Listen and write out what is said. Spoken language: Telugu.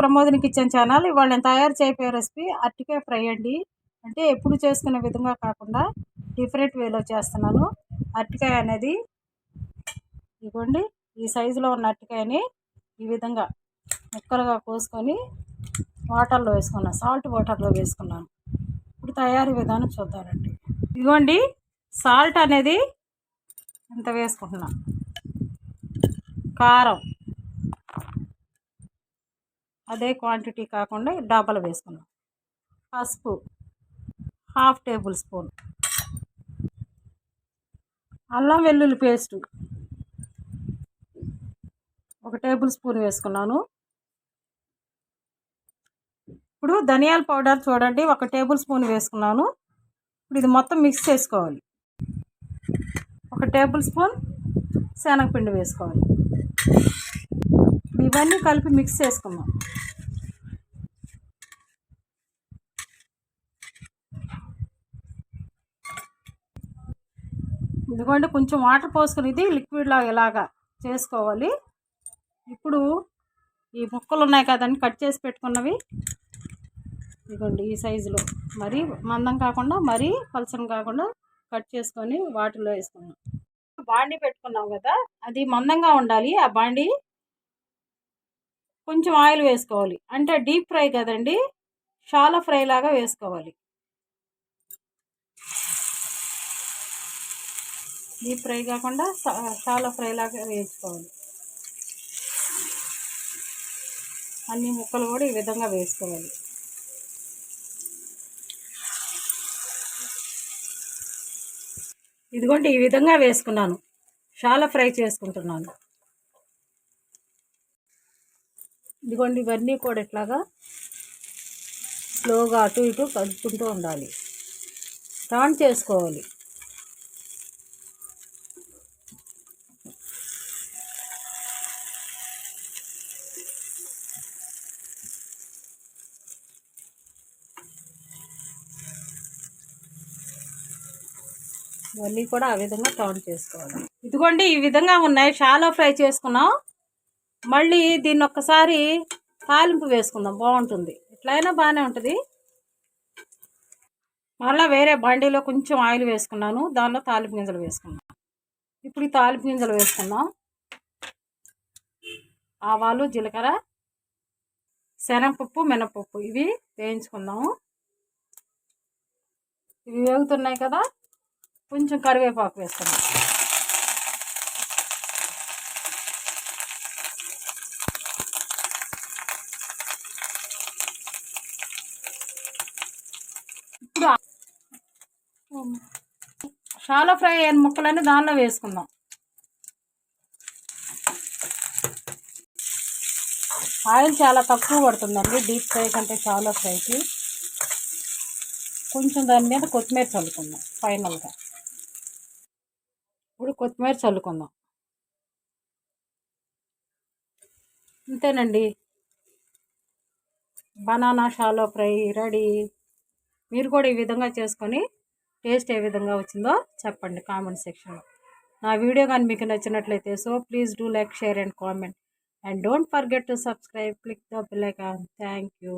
Pramodini kitchen channel. ఇవాళ నేను తయారు చేయబోయే రెసిపీ అరటికాయ ఫ్రై అండి. అంటే ఎప్పుడు చేసుకునే విధంగా కాకుండా డిఫరెంట్ వేలో చేస్తున్నాను. అరటికాయ అనేది ఇదిగోండి ఈ సైజులో ఉన్న అరటికాయని ఈ విధంగా ముక్కలుగా కోసుకొని వాటర్లో వేసుకున్నాను సాల్ట్ వాటర్లో వేసుకున్నాను. ఇప్పుడు తయారీ విధానం చూద్దామండి. ఇదిగోండి సాల్ట్ అనేది ఇంత వేసుకుంటున్నాను కారం. అదే క్వాంటిటీ కాకుండా డబల్ వేసుకున్నాం. పసుపు హాఫ్ టేబుల్ స్పూన్ అల్లం వెల్లుల్లి పేస్టు ఒక టేబుల్ స్పూన్ వేసుకున్నాను. ఇప్పుడు ధనియాల పౌడర్ చూడండి ఒక టేబుల్ స్పూన్ వేసుకున్నాను. ఇప్పుడు ఇది మొత్తం మిక్స్ చేసుకోవాలి. ఒక టేబుల్ స్పూన్ శనగపిండి వేసుకోవాలి. ఇవన్నీ కలిపి మిక్స్ చేసుకున్నాం ఇదిగోండి కొంచెం వాటర్ పోసుకుని ఇది లిక్విడ్ లాగా ఇలాగా చేసుకోవాలి. ఇప్పుడు ఈ ముక్కలు ఉన్నాయి కదండి కట్ చేసి పెట్టుకున్నవి. ఇదిగోండి ఈ సైజులో మరీ మందం కాకుండా మరీ పలసన కాకుండా కట్ చేసుకొని వాటిలో వేసుకున్నాం బాండీ పెట్టుకున్నాం కదా అది మందంగా ఉండాలి. ఆ బాండీ కొంచెం ఆయిల్ వేసుకోవాలి. అంటే డీప్ ఫ్రై కదండి షాలో ఫ్రై లాగా వేసుకోవాలి. డీప్ ఫ్రై కాకుండా చాలా ఫ్రై లాగా వేసుకోవాలి. అన్ని ముక్కలు కూడా ఈ విధంగా వేసుకోవాలి. ఇదిగోండి ఈ విధంగా వేసుకున్నాను. చాలా ఫ్రై చేసుకుంటున్నాను. ఇదిగోండి ఇవన్నీ కూడా ఇట్లాగా స్లోగా అటు ఇటు కలుపుకుంటూ ఉండాలి. టర్న్ చేసుకోవాలి. ఇవన్నీ కూడా ఆ విధంగా టర్న్ చేసుకోవాలి. ఇదిగోండి ఈ విధంగా ఉన్నాయి. షాలో ఫ్రై చేసుకున్నాం. మళ్ళీ దీన్ని ఒక్కసారి తాలింపు వేసుకుందాం. బాగుంటుంది. ఎట్లయినా బాగానే ఉంటుంది. మళ్ళీ వేరే బండిలో కొంచెం ఆయిల్ వేసుకున్నాను. దానిలో తాలింపు గింజలు వేసుకున్నాను ఇప్పుడు ఈ తాలింపు గింజలు వేసుకుందాం. ఆవాలు జీలకర్ర శనగపప్పు మినపప్పు ఇవి వేయించుకుందాము. ఇవి వేగుతున్నాయి కదా. కొంచెం కరివేపాకు వేసుకుందాం ఇప్పుడు షాలో ఫ్రై అయిన ముక్కలన్నీ దానిలో వేసుకుందాం. ఆయిల్ చాలా తక్కువ పడుతుందండి డీప్ ఫ్రై కంటే చాలా ఫ్రైకి. కొంచెం దాని మీద కొత్తిమీర చల్లుకుందాం ఫైనల్గా. కొత్తిమీర చల్లుకుందాం. అంతేనండి బనానా షాలో ఫ్రై రెడీ. మీరు కూడా ఈ విధంగా చేసుకొని టేస్ట్ ఏ విధంగా వచ్చిందో చెప్పండి కామెంట్ సెక్షన్లో. నా వీడియో కానీ మీకు నచ్చినట్లయితే so please do like share and comment. And don't forget to subscribe click the bell icon. Thank you.